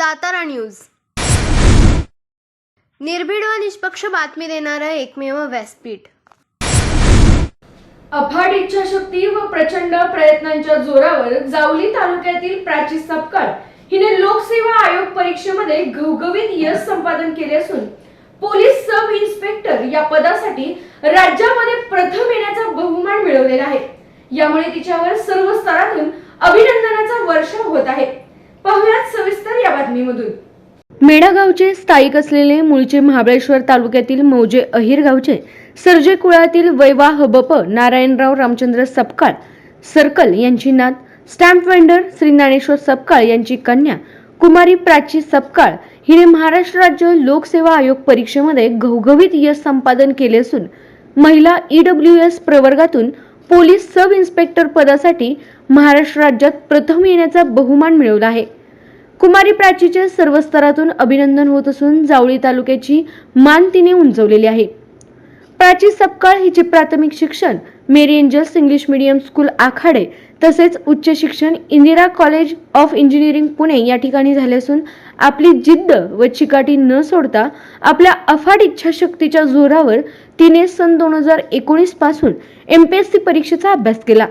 Satara news. निर्भीड व निष्पक्ष बातमी देणारं एकमेव व्यासपीठ. अफाट इच्छाशक्ती व प्रचंड प्रयत्नांच्या जोरावर जावली तालुक्यातील प्राची सपकाळ हिने लोकसेवा आयोग परीक्षेमध्ये घवघवीत यश संपादन केले असून पोलीस सब इन्स्पेक्टर या पदासाठी राज्यामध्ये प्रथम येण्याचा बहुमान मिळवलेला आहे. यामुळे तिच्यावर सर्व स्तरातून अभिनंदनाचा वर्षाव होत आहे. बातमीमधून मेढागावचे स्थायिक असलेले मूळचे महाबळेश्वर तालुक्यातील मौजे अहिर गावचे सर्जे कुळातील वैवा हबप नारायणराव रामचंद्र सपकाळ सर्कल यांची नात स्टॅम्प वेंडर श्री ज्ञानेश्वर सपकाळ यांची कन्या कुमारी प्राची सपकाळ हिने महाराष्ट्र राज्य लोकसेवा आयोग परीक्षेमध्ये घवघवीत यश संपादन केले असून महिला ईडब्ल्यू एस प्रवर्गातून पोलीस सब इन्स्पेक्टर पदासाठी महाराष्ट्र राज्यात प्रथम येण्याचा बहुमान मिळवला आहे. कुमारी प्राचीचे सर्व स्तरातून अभिनंदन होत असून जावळी तालुक्याची मान तिने उंचवलेली आहे. प्राची सपकाळ हिचे प्राथमिक शिक्षण Mary Angels English medium school Akhade तसेच उच्च शिक्षण Indira college of engineering Pune या ठिकाणी झाले असून आपली जिद्द व चिकाटी न सोडता आपल्या अफाट इच्छाशक्तीच्या जोरावर तिने सन दोन हजार एकोणीसपासून एम पी एस सी परीक्षेचा अभ्यास केला.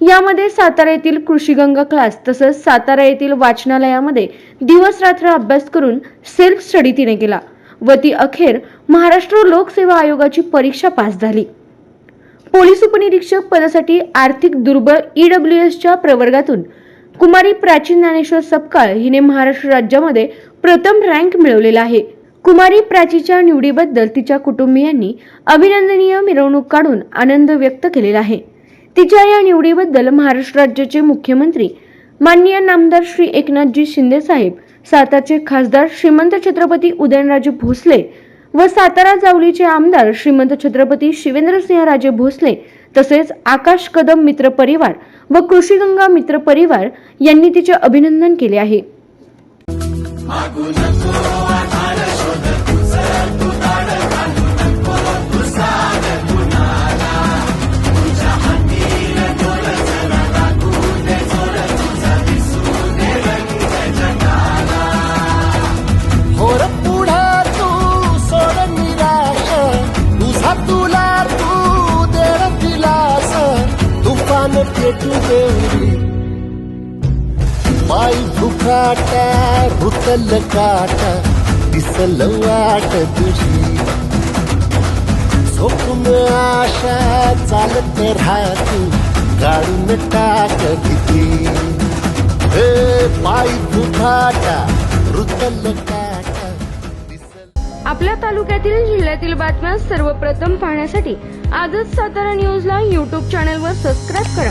यामध्ये सातारा येथील कृषीगंगा क्लास तसंच सातारा येथील वाचनालयामध्ये दिवस रात्र अभ्यास करून सेल्फ स्टडी तिने केला. व ती अखेर महाराष्ट्र लोकसेवा आयोगाची परीक्षा पास झाली. पोलीस उपनिरीक्षक पदासाठी आर्थिक दुर्बळ ईडब्ल्यू एसच्या प्रवर्गातून कुमारी प्राचीन ज्ञानेश्वर सपकाळ हिने महाराष्ट्र राज्यामध्ये प्रथम रँक मिळवलेला आहे. कुमारी प्राचीच्या निवडीबद्दल तिच्या कुटुंबियांनी अभिनंदनीय मिरवणूक काढून आनंद व्यक्त केलेला आहे. तिच्या या निवडीबद्दल महाराष्ट्र राज्याचे मुख्यमंत्री माननीय नामदार श्री एकनाथजी शिंदे साहेब सातारचे खासदार श्रीमंत छत्रपती उदयनराजे भोसले व सातारा जावलीचे आमदार श्रीमंत छत्रपती शिवेंद्रसिंहराजे भोसले तसेच आकाश कदम मित्र परिवार व कृषीगंगा मित्र परिवार यांनी तिचे अभिनंदन केले आहे. तुफान माई भुकाटा रुतल काटा दिसल वाट तुझी. झोपून आशा चालत राहतू काढून टाक किती हे माई भुकाटा रुतल काटा आपल्या तालुक्यातील जिल्ह्यातील बातम्या सर्वप्रथम पाहण्यासाठी आजच सातारा न्यूजला यूट्यूब चॅनलवर सबस्क्राईब करा.